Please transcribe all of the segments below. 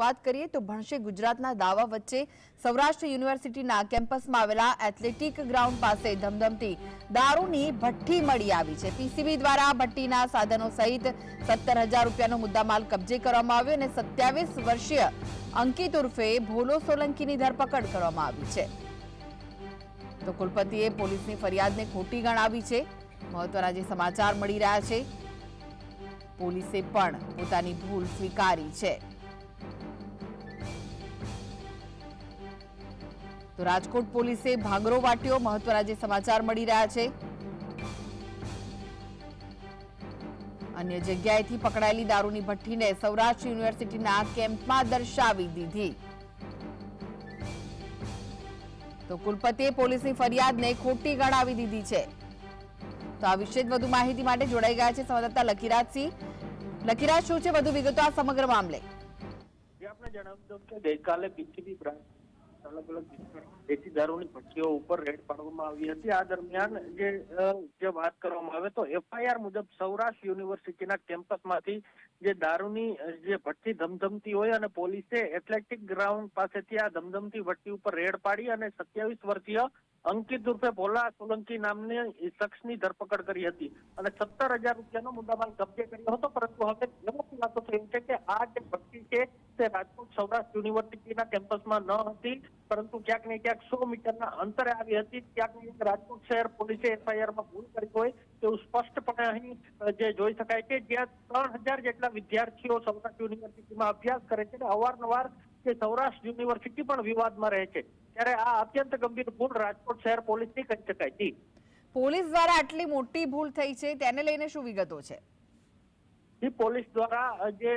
શરૂઆત કરીએ તો ભણશે ગુજરાતના દાવા વચ્ચે સૌરાષ્ટ્ર યુનિવર્સિટીના કેમ્પસમાં આવેલા એથ્લેટિક ગ્રાઉન્ડ પાસે ધમધમતી દારૂની ભઠ્ઠી મળી આવી છે. પીસીબી દ્વારા ભઠ્ઠીના સાધનો સહિત સત્તર હજાર રૂપિયાનો મુદ્દામાલ કબજે કરવામાં આવ્યો અને સત્યાવીસ વર્ષીય અંકિત ઉર્ફે ભોલો સોલંકીની ધરપકડ કરવામાં આવી છે. તો કુલપતિએ પોલીસની ફરિયાદને ખોટી ગણાવી છે. મહત્વના જે સમાચાર મળી રહ્યા છે, પોલીસે પણ પોતાની ભૂલ સ્વીકારી છે. તો રાજકોટ પોલીસે ભાગરો વાટ્યો. મહત્વના જે સમાચાર મળી રહ્યા છે. અન્ય જગ્યાએથી પકડાયેલી દારૂની ભઠ્ઠીને સૌરાષ્ટ્ર યુનિવર્સિટીના કેમ્પમાં દર્શાવી દીધી. તો કુલપતિએ પોલીસની ફરિયાદને ખોટી ગણાવી દીધી છે. તો આ વિશે વધુ માહિતી માટે જોડાઈ ગયા છે સંવાદદાતા લકીરાજસિંહ લકીરાજ શું છે? વધુ વિગતો આ સમગ્ર મામલે. આપણે જણાવી દઉં કે ગઈકાલે પીસીબી બ્રાન્ચ અલગ અલગ વિસ્તારમાં દારૂની ભઠ્ઠીઓ ઉપર રેડ પાડવામાં આવી હતી. આ દરમિયાન જે જે વાત કરવામાં આવે તો એફઆઈઆર મુજબ સૌરાષ્ટ્ર યુનિવર્સિટીના કેમ્પસમાંથી જે દારૂની જે ભઠ્ઠી ધમધમતી હોય અને પોલીસે એથ્લેટિક ગ્રાઉન્ડ પાસેથી આ ધમધમતી ભઠ્ઠી ઉપર રેડ પાડી અને સત્યાવીસ વર્ષીય અંકિત ઉર્ફે ભોલા સોલંકી નામની શખ્સની ધરપકડ કરી હતી. અને સત્તર હજાર રૂપિયાનો મુદ્દામાલ કબજે કર્યો હતો, પરંતુ હવે એવો ખુલાસો થયો છે કે આ જે ભઠ્ઠી છે તે રાજકોટ સૌરાષ્ટ્ર યુનિવર્સિટીના કેમ્પસમાં ન હતી પરંતુ ક્યાંક ને ક્યાંક સો મીટરના અંતરે આવી હતી. ક્યાંક ને ક્યાંક રાજકોટ શહેર પોલીસે એફઆઈઆરમાં ભૂલ કરી હોય તેવું સ્પષ્ટપણે અહીં જે જોઈ શકાય છે જ્યાં ત્રણ હજાર જેટલા વિદ્યાર્થીઓ સૌરાષ્ટ્ર યુનિવર્સિટીમાં અભ્યાસ કરે છે અને અવારનવાર કે સૌરાષ્ટ્ર યુનિવર્સિટી પણ વિવાદમાં રહે છે. ત્યારે આ અત્યંત ગંભીર ભૂલ રાજકોટ શહેર પોલીસની કહી શકાય જી પોલીસ દ્વારા આટલી મોટી ભૂલ થઈ છે તેને લઈને શું વિગતો છે? પોલીસ દ્વારા જે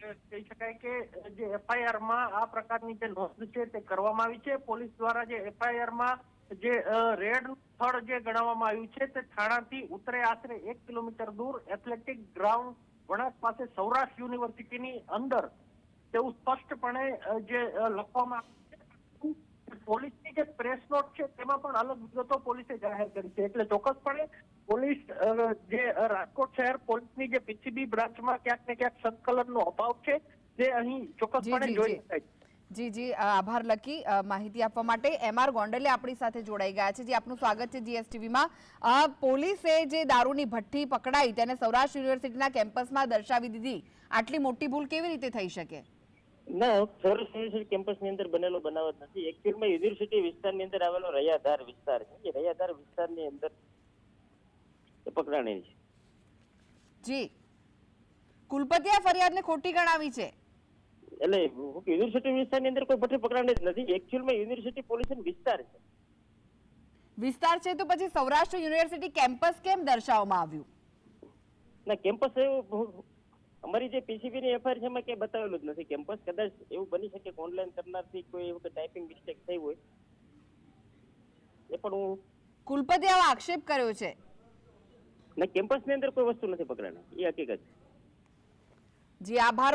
કહી શકાય કે, જે એફઆઈઆરમાં આ પ્રકારની જે નોંધ છે તે કરવામાં આવી છે. પોલીસ દ્વારા જે એફઆઈઆરમાં જે રેડ સ્થળ જે ગણાવવામાં આવ્યું છે તે થાણાથી ઉત્તરે આશરે એક કિલોમીટર દૂર એથ્લેટિક ગ્રાઉન્ડ વણાક પાસે સૌરાષ્ટ્ર યુનિવર્સિટીની અંદર. તેવું સ્પષ્ટપણે જે લખવામાં પોલીસની જે પ્રેસ નોટ છે તેમાં પણ અલગ વિગતો પોલીસે જાહેર કરી છે. એટલે ચોક્કસપણે પોલીસ જે રાજકોટ શહેર પોલીસની જે પીસીબી બ્રાન્ચમાં ક્યાંક ને ક્યાંક સંકલનનો અભાવ છે જે અહીં ચોક્કસપણે જોઈ શકાય છે. જી જી આભાર લકી માહિતી આપવા માટે એમ આર ગોંડલે આપણી સાથે જોડાઈ ગયા છે. જે આપનું સ્વાગત છે જીએસટીવીમાં. પોલીસે જે દારૂની ભઠ્ઠી પકડાઈ તેને સૌરાષ્ટ્ર યુનિવર્સિટીના કેમ્પસમાં દર્શાવી દીધી. આટલી મોટી ભૂલ કેવી રીતે થઈ શકે? ના સૌરાષ્ટ્ર યુનિવર્સિટી કેમ્પસની અંદર બનેલો બનાવ જ નથી. એકચ્યુઅલમાં યુનિવર્સિટી વિસ્તારની અંદર આવેલો રૈયાધાર વિસ્તાર છે. રૈયાધાર વિસ્તારની અંદર પકડાણી છે. જી. કુલપતિએ આ ફરિયાદને ખોટી ગણાવી છે. એટલે યુનિવર્સિટી વિસ્તારની અંદર કોઈ ભઠ્ઠી પકડાણી જ નથી. એકચ્યુઅલમાં યુનિવર્સિટી પોલ્યુશન વિસ્તાર છે. વિસ્તાર છે તો પછી સૌરાષ્ટ્ર યુનિવર્સિટી કેમ્પસ કેમ દર્શાવવામાં આવ્યું? ના કેમ્પસ એવું અમારી જે પીસીબી ની એફઆઈઆર છે એમાં કે બતાવેલું જ નથી. કેમ્પસ કદાચ એવું બની શકે કે ઓનલાઈન કરનારથી કોઈ એવું ટાઈપિંગ મિસ્ટેક થઈ હોય. એ પણ હું કુલપતિ આવો આક્ષેપ કર્યો છે. ના કેમ્પસની અંદર કોઈ વસ્તુ નથી પકડાણી એ હકીકત જી, આભાર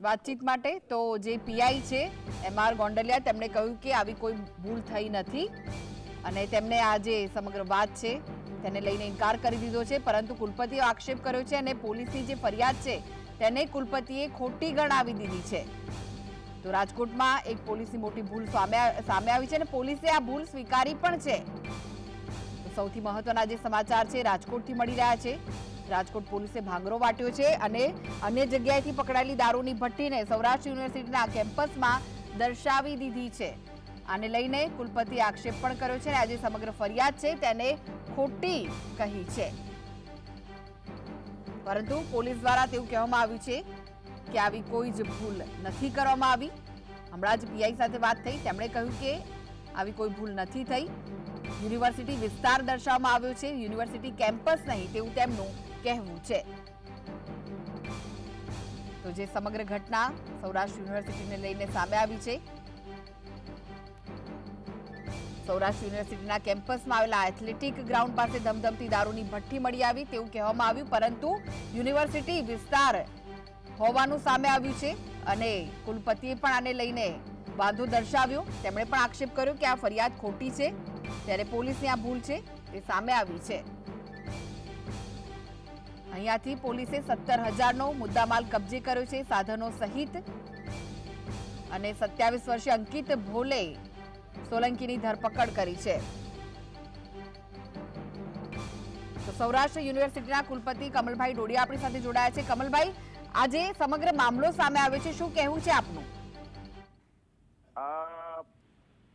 વાતચીત માટે. તો જે પીઆઈ છે, એમ આર ગોંડલિયા, તેમણે કહ્યું કે આવી કોઈ ભૂલ થઈ નથી અને તેમણે આ જે સમગ્ર વાત છે, તેને લઈને ઇનકાર કરી દીધો છે. પરંતુ કુલપતિએ આક્ષેપ કર્યો છે અને પોલીસની જે ફરિયાદ છે, તેને કુલપતિએ ખોટી ગણાવી દીધી છે. તો રાજકોટમાં એક પોલીસની મોટી ભૂલ સામે સામે આવી છે અને પોલીસે આ ભૂલ સ્વીકારી પણ છે. સૌથી મહત્વના જે સમાચાર છે, રાજકોટથી મળી રહ્યા છે. રાજકોટ પોલીસે ભાંગરો વાટ્યો છે અને અન્ય જગ્યાએથી પકડાયેલી દારૂની ભઠ્ઠીને સૌરાષ્ટ્ર યુનિવર્સિટીના કેમ્પસમાં દર્શાવી દીધી છે. આને લઈને કુલપતિએ આક્ષેપ પણ કર્યો છે અને આજે સમગ્ર ફરિયાદ છે તેને ખોટી કહી છે. પરંતુ પોલીસ દ્વારા તેવું કહેવામાં આવ્યું છે કે આવી કોઈ જ ભૂલ નથી કરવામાં આવી. હમણાં જ પીઆઈ સાથે વાત થઈ, તેમણે કહ્યું કે આવી કોઈ ભૂલ નથી થઈ. યુનિવર્સિટી વિસ્તાર દર્શાવવામાં આવ્યો છે. યુનિવર્સિટી કેમ્પસ નહીં, તેવું તેમનું કહેવું છે. તો જે સમગ્ર ઘટના સૌરાષ્ટ્ર યુનિવર્સિટીને લઈને સામે આવી છે. સૌરાષ્ટ્ર યુનિવર્સિટીના કેમ્પસમાં આવેલા એથ્લેટિક ગ્રાઉન્ડ પાસે ધમધમતી દારૂની ભઠ્ઠી મળી આવી, તેવું કહેવામાં આવ્યું, પરંતુ યુનિવર્સિટી વિસ્તાર હોવાનું સામે આવ્યું છે અને કુલપતિએ પણ આને લઈને વાંધો દર્શાવ્યો. તેમણે પણ આક્ષેપ કર્યો કે આ ફરિયાદ ખોટી છે. ત્યારે પોલીસની આ ભૂલ છે તે સામે આવી છે. અહીંયાથી પોલીસે સત્તર હજારનો મુદ્દામાલ કબજે કર્યો છે, સાધનો સહિત. અને સત્યાવીસ વર્ષીય અંકિત ભોલે સોલંકીની ધરપકડ કરી છે. તો સૌરાષ્ટ્ર યુનિવર્સિટીના કુલપતિ કમલભાઈ ડોડિયા આપણી સાથે જોડાયા છે. કમલભાઈ, આજે સમગ્ર મામલો સામે આવ્યો છે. શું કહેવું છે આપનું?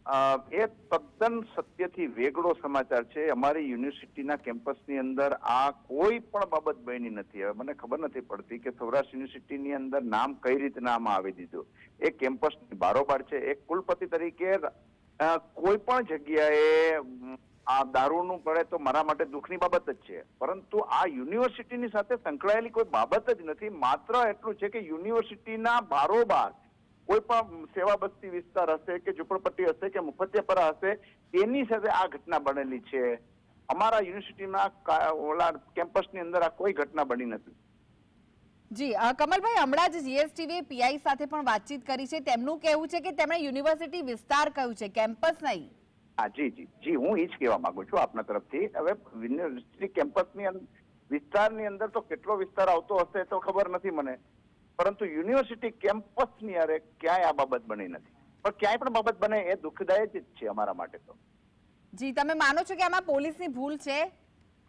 એ તદ્દન સત્યથી વેગળો સમાચાર છે. અમારી યુનિવર્સિટીના કેમ્પસની અંદર આ કોઈ પણ બાબત બની નથી. હવે મને ખબર નથી પડતી કે સૌરાષ્ટ્ર યુનિવર્સિટીની અંદર નામ કઈ રીતના આમાં આવી દીધું. એ કેમ્પસની બારોબાર છે. એક કુલપતિ તરીકે કોઈ પણ જગ્યાએ આ દારૂનું પડે તો મારા માટે દુઃખની બાબત જ છે. પરંતુ આ યુનિવર્સિટીની સાથે સંકળાયેલી કોઈ બાબત જ નથી. માત્ર એટલું છે કે યુનિવર્સિટીના બારોબાર કોઈ પણ સેવા બસ્તી વિસ્તાર હશે કે ઝુંપડપટ્ટી હશે કે મુફતિયાપરા હશે તેની સાથે આ ઘટના બનેલી છે. અમારા યુનિવર્સિટીના કા- ઓલા કેમ્પસની અંદર આ કોઈ ઘટના બની નથી. જી કમલભાઈ હમણાં જ જીએસટીવી પીઆઈ સાથે પણ વાતચીત કરી છે. તેમનું કહેવું છે કે તેમણે યુનિવર્સિટી વિસ્તાર કહ્યું છે કેમ્પસ નહીં. હા જી જી જી હું એ જ કહેવા માંગુ છું આપના તરફથી. હવે યુનિવર્સિટી કેમ્પસની વિસ્તારની અંદર તો કેટલો વિસ્તાર આવતો હશે તો ખબર નથી મને. પરંતુ યુનિવર્સિટી કેમ્પસની અરે ક્યાંય આ બાબત બની નથી. પણ ક્યાંય પણ બાબત બને એ દુઃખદાયક જ છે અમારા માટે તો. જી તમે માનો છો કે આમાં પોલીસની ભૂલ છે?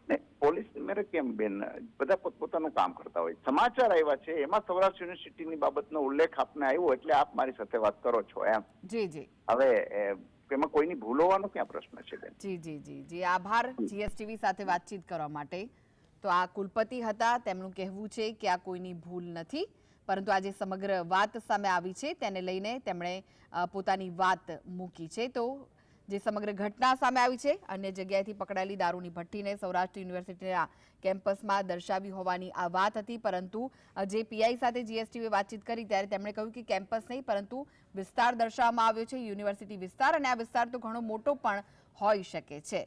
ને પોલીસ મેરે કેમ બેન? બધા પોતપોતાનું કામ કરતા હોય. સમાચાર આવ્યા છે એમાં સૌરાષ્ટ્ર યુનિવર્સિટીની બાબતનો ઉલ્લેખ આપને આવ્યો એટલે આપ મારી સાથે વાત કરો છો એમ. જી જી. હવે એમાં કોઈની ભૂલ હોવાનો ક્યાં પ્રશ્ન છે બેન? જી જી જી જી. આભાર જીએસટીવી સાથે વાતચીત કરવા માટે. તો આ કુલપતિ હતા તેમનું કહેવું છે કે આ કોઈની ભૂલ નથી. પરંતુ આજે સમગ્ર વાત સામે આવી છે, તેને લઈને તેમણે પોતાની વાત મૂકી છે. તો જે સમગ્ર ઘટના સામે આવી છે, અન્ય જગ્યાએથી પકડાયેલી દારૂની ભઠ્ઠીને સૌરાષ્ટ્ર યુનિવર્સિટીના કેમ્પસમાં દર્શાવી હોવાની આ વાત હતી. પરંતુ જે પીઆઈ સાથે જીએસટીએ વાતચીત કરી, ત્યારે તેમણે કહ્યું કે કેમ્પસ નહીં, પરંતુ વિસ્તાર દર્શાવવામાં આવ્યો છે, યુનિવર્સિટી વિસ્તાર, અને આ વિસ્તાર તો ઘણો મોટો પણ હોઈ શકે છે.